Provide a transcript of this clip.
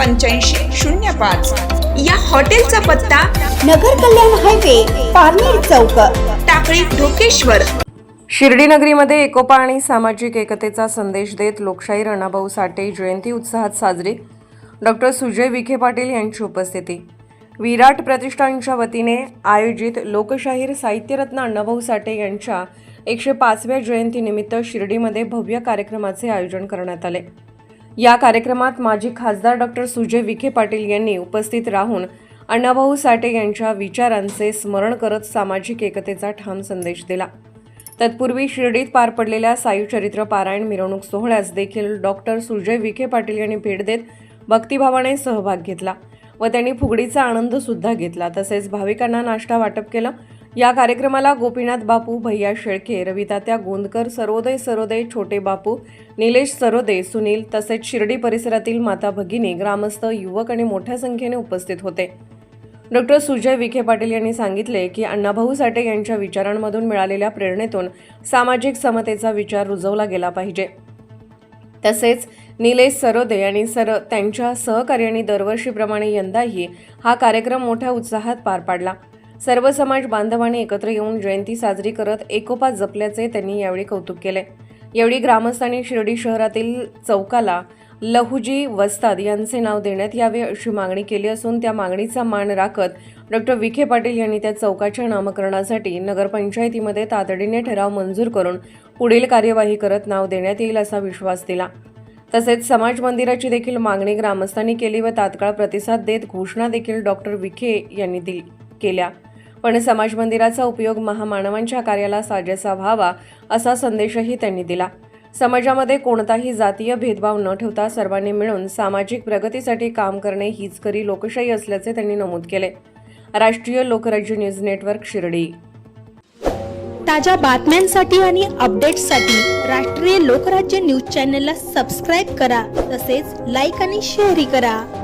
पंच्याऐंशी शून्य पाच. या हॉटेलचा पत्ता नगर कल्याण हायवे पारनेर चौक टाकळी ढोकेश्वर. शिर्डी नगरीमध्ये एकोपा आणि सामाजिक एकतेचा संदेश देत लोकशाही रणाभाऊ साठे जयंती उत्साहात साजरी. डॉक्टर सुजय विखे पाटील यांची उपस्थिती. विराट प्रतिष्ठानच्या वतीने आयोजित लोकशाहीर साहित्यरत्न अण्णाभाऊ साठे यांच्या एकशे पाचव्या जयंतीनिमित्त शिर्डीमध्ये भव्य कार्यक्रमाचे आयोजन करण्यात आले. या कार्यक्रमात माजी खासदार डॉक्टर सुजय विखे पाटील यांनी उपस्थित राहून अण्णाभाऊ साठे यांच्या विचारांचे स्मरण करत सामाजिक एकतेचा ठाम संदेश दिला. तत्पूर्वी शिर्डीत पार पडलेल्या सायुचरित्र पारायण मिरवणूक सोहळ्यास देखील डॉक्टर सुजय विखे पाटील यांनी भेट देत भक्तिभावाने सहभाग घेतला व त्यांनी फुगडीचा आनंद सुद्धा घेतला. तसेच भाविकांना नाश्ता वाटप केलं या कार्यक्रमाला गोपीनाथ बापू भैया शेळके रवितात्या गोंदकर सरोदय सरोदय छोटे बापू निलेश सरोदे सुनील तसेच शिर्डी परिसरातील माता भगिनी ग्रामस्थ युवक आणि मोठ्या संख्येने उपस्थित होते. डॉक्टर सुजय विखे पाटील यांनी सांगितले की अण्णाभाऊ साठे यांच्या विचारांमधून मिळालेल्या प्रेरणेतून सामाजिक समतेचा विचार रुजवला गेला पाहिजे. तसेच निलेश सरोदे आणि सर त्यांच्या सहकार्याने दरवर्षीप्रमाणे यंदाही हा कार्यक्रम मोठ्या उत्साहात पार पाडला. सर्व समाज बांधवांनी एकत्र येऊन जयंती साजरी करत एकोपा जपल्याचे त्यांनी यावेळी कौतुक केले. यावेळी ग्रामस्थांनी शिर्डी शहरातील चौकाला लहुजी वस्ताद यांचे नाव देण्यात यावे अशी मागणी केली असून त्या मागणीचा मान राखत डॉक्टर विखे पाटील यांनी त्या चौकाच्या नामकरणासाठी नगरपंचायतीमध्ये तातडीने ठराव मंजूर करून पुढील कार्यवाही करत नाव देण्यात येईल असा विश्वास दिला. तसेच समाज मंदिराची देखील मागणी ग्रामस्थांनी केली व तात्काळ प्रतिसाद देत घोषणा देखील डॉक्टर विखे यांनी दिली केल्या. पण समाज मंदिराचा उपयोग महामानवांच्या कार्याला साजेसा व्हावा असा संदेशही त्यांनी दिला. समाजामध्ये कोणताही जातीय भेदभाव न ठेवता सर्वांनी मिळून सामाजिक प्रगतीसाठी काम करणे हीच खरी लोकशाही असल्याचे त्यांनी नमूद केले. राष्ट्रीय लोकराज्य न्यूज नेटवर्क शिर्डी. ताज्या बातम्यांसाठी आणि अपडेट्ससाठी राष्ट्रीय लोकराज्य न्यूज चॅनलला सबस्क्राईब करा तसेच लाईक आणि शेअरही करा.